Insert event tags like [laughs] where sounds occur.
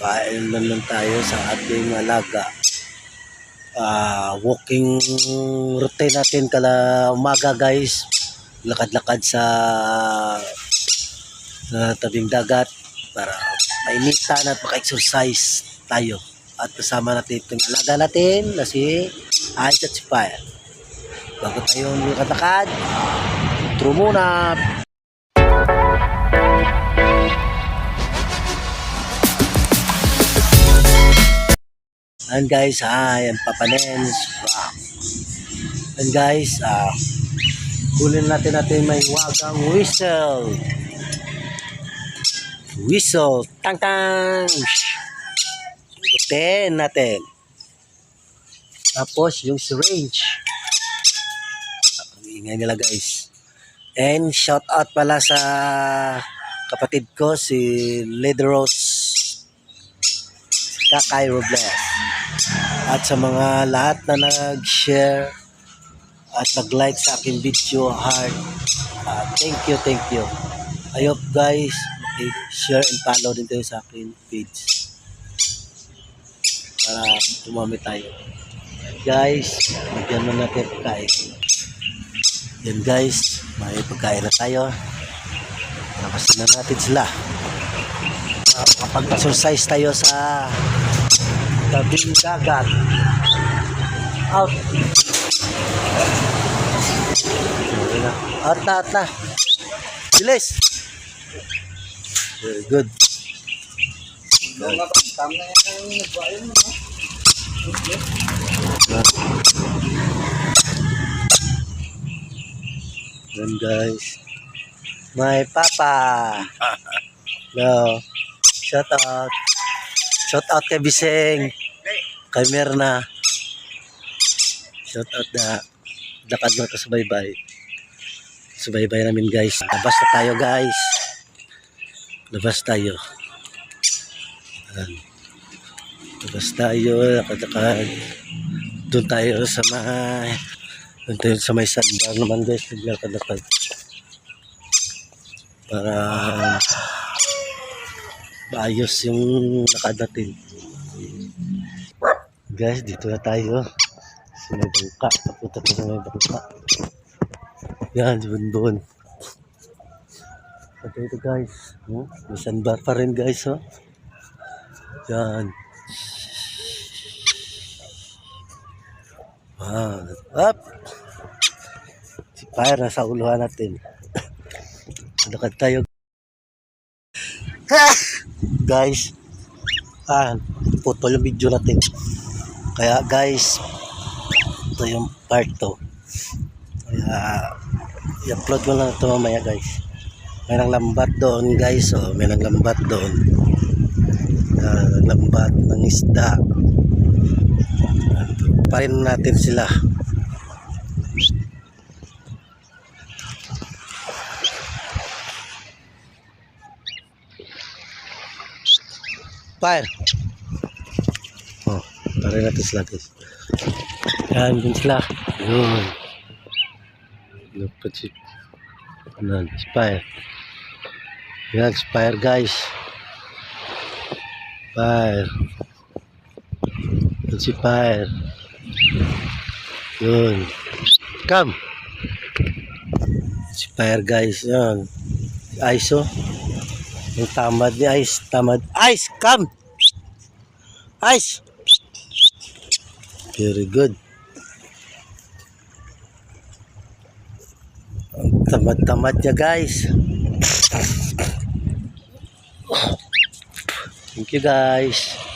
Kain naman tayo sa ating alaga. Ah, walking routine natin kala umaga guys. Lakad-lakad sa sa tabing dagat para mainitan at maka-exercise tayo. At kasama natin itong alaga natin na si Ice at si Fire. Bago tayo lakad-lakad, intro muna. And guys, hi, I'm Papa Nens. Wow. And guys, ah, kunin natin natin may wagang whistle. Whistle. Tang tang. Putin natin. Tapos yung syringe. Ang ingay nila guys. And shout out pala sa kapatid ko si Ledros Kakay Robles at sa mga lahat na nag-share at nag-like sa aking video heart uh, thank you thank you. I hope guys share and follow din kayo sa aking page. Para tumami tayo. Guys bigyan mo natin pagkain. Yan guys may pagkain na tayo. Napasin na natin sila. Kapag exercise tayo sa tabing dagat out out na out na bilis very good Yan guys. My papa. [laughs] No. Shout out. Shout out kay Biseng. Kay Merna. Shout out na lakad na kasabay-bay. Subaybay namin guys. Labas na tayo guys. Labas tayo. Ayan. Labas tayo. Lakad-lakad. Doon tayo sa may doon tayo sa may sandbar naman guys. Lakad-lakad. Para maayos yung lakad natin. Guys, dito na tayo. Sa may bangka. Papunta tayo sa may bangka. Yan, doon doon. Ito ito guys. Hmm? May sandbar pa rin guys. Oh. Yan. Ah, up. Si Fire nasa uluhan natin. [laughs] Lakad tayo. [laughs] guys, ah, putol yung video natin. Kaya guys, ito yung part to. Kaya, i-upload ko lang ito mamaya guys. May nang lambat doon guys, oh, may nang lambat doon. Ah, lambat ng isda. Pa rin natin sila. Fire. Natin sila guys. Yan, din sila. Yun. Dapat si... Ano, spire. Yan, spire guys. Fire. Yan si fire. Yun. Come. Si fire guys. Yan. Ice oh. Yung tamad ni Ice. Tamad. Ice, come! Ice! Very good. Ang tamad-tamad niya guys. Thank you guys.